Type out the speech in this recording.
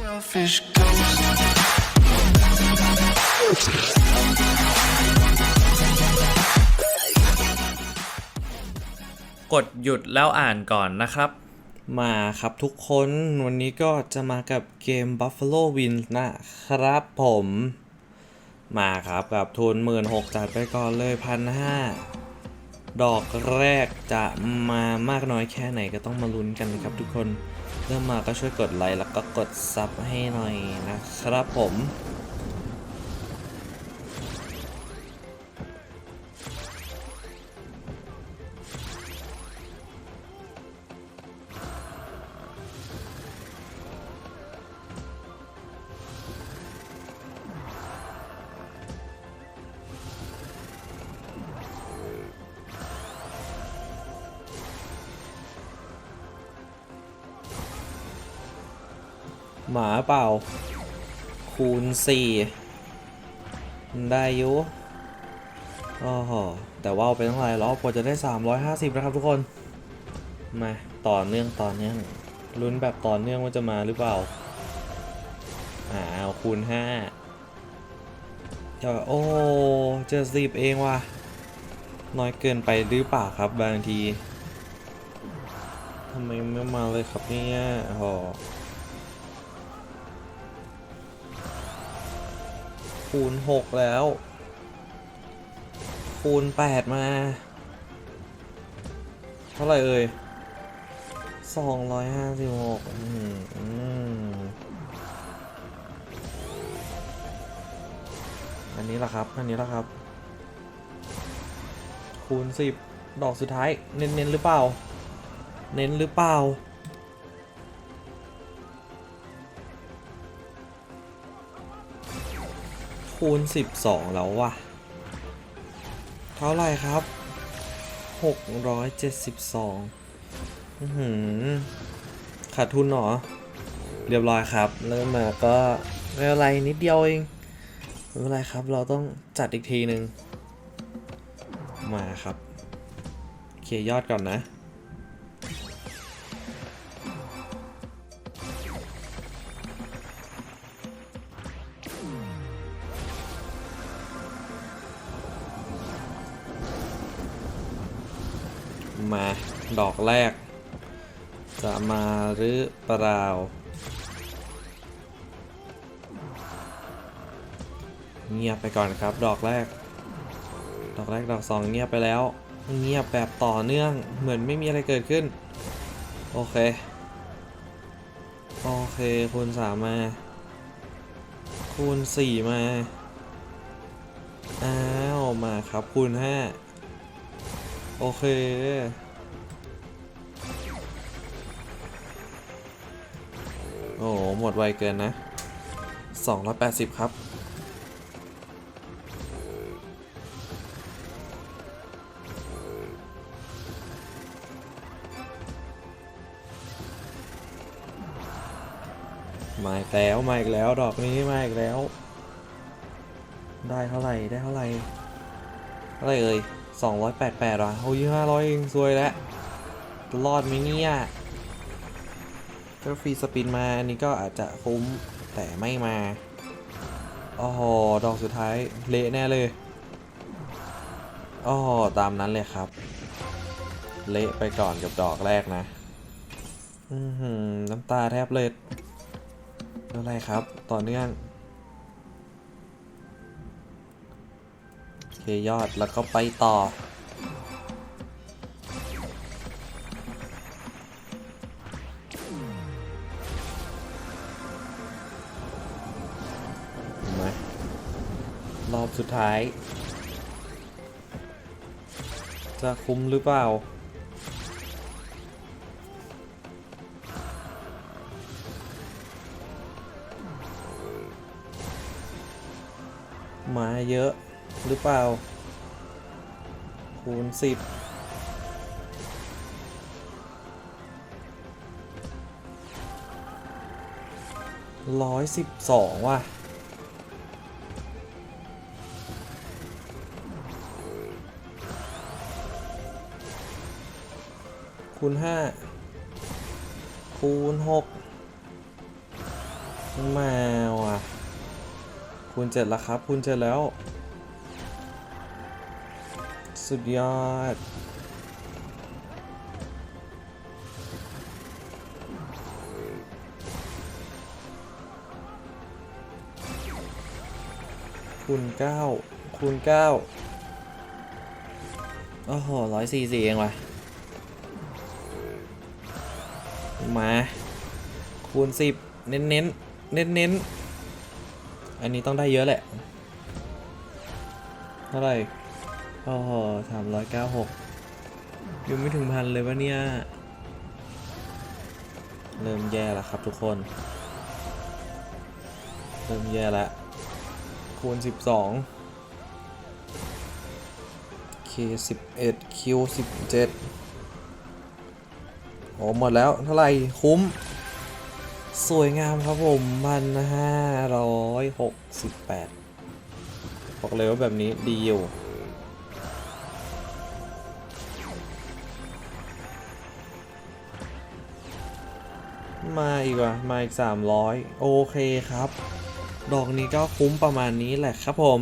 selfish ghost. กดหยุดแล้วอ่านก่อนนะครับ มาครับทุกคนวันนี้ก็จะมากับเกม Buffalo Win นะครับผม มาครับกับทุน 1 6 0 0จัดไปก่อนเลยพันห้าดอกแรกจะมามากน้อยแค่ไหนก็ต้องมาลุ้นกันนะครับทุกคน เริ่มมาก็ช่วยกดไลค์แล้วก็กดซับให้หน่อยนะครับผม หมาเปล่า คูณ4ได้ยุโอ้โหแต่ว่าเอาไปเท่าไหร่แล้วกว่าจะได้ 350 นะครับทุกคน มาต่อเนื่องต่อเนื่องลุ้นแบบต่อเนื่องว่าจะมาหรือเปล่าอ่าเอาคูณ5เดี๋ยวโอ้เจอสิบเองว่ะน้อยเกินไปหรือเปล่าครับบางทีทำไมไม่มาเลยครับเนี่ยโอ้ คูณ 6 แล้ว คูณ 8 มา เท่าไหร่เอ่ย256อืมอืมอันนี้ละครับ อันนี้ละครับ คูณ10ดอกสุดท้าย เน้นๆหรือเปล่า เน้นหรือเปล่า คูณ 12 แล้วว่ะ เท่าไหร่ครับ 672 อือหือขาดทุนเหรอ เรียบร้อยครับ เริ่มมาก็ไม่เป็นไรนิดเดียวเองไม่เป็นไรครับ เราต้องจัดอีกทีหนึ่งมาครับ เคลียร์ยอดก่อนนะ มา ดอกแรก จะมาหรือเปล่าเงียบไปก่อนครับ ดอกแรก ดอกแรกดอกสองเงียบไปแล้ว เงียบแบบต่อเนื่องเหมือนไม่มีอะไรเกิดขึ้น โอเค โอเคคูณสามมา คูณสี่มา อ้าว มาครับคูณห้า โอเค โอ้โห หมดไวเกินนะ 280 ครับ มาอีกแล้ว มาอีกแล้ว ดอกนี้ มาอีกแล้ว ได้เท่าไหร่ ได้เท่าไหร่เท่าไหร่เอ่ย 288อะโอ้ย500 เองซวยแล้วรอดไหมเนี่ยก็ฟรีสปินมาอันนี้ก็อาจจะคุ้มแต่ไม่มาโอ้โหดอกสุดท้ายเละแน่เลยโอ้โหตามนั้นเลยครับ เละไปก่อนกับดอกแรกนะอือหือน้ำตาแทบเล็ดอะไรครับ ต่อเนื่อง เคยอดแล้วก็ไปต่อเห็นไหมรอบสุดท้าย จะคุ้มหรือเปล่ามาเยอะ หรือเปล่า คูณสิบร้อยสิบสองว่ะ คูณห้าคูณหกมาว่ะ คูณเจ็ดล้วครับ คูณเจ็ดแล้ว สุดยอด คูณเก้าคูณเก้าโอ้โหร้อยสี่สี่เองว่ะ มา คูณสิบเน้นเน้นเน้นเน้นๆอันนี้ต้องได้เยอะแหละ เท่าไหร่ โอ้โหสามร้อยเก้าหกยังไม่ถึงพันเลยวะเนี่ย เริ่มแย่แล้วครับทุกคน เริ่มแย่แล้วคูณ12 K 11 Q 17โอ้หมดแล้วเท่าไหร่คุ้ม สวยงามครับผมพันห้าร้อยหกสิบแปดบอกเลยว่าแบบนี้ดีอยู่ มาอีกว่ะมาอีก 300 โอเคครับ ดอกนี้ก็คุ้มประมาณนี้แหละครับผม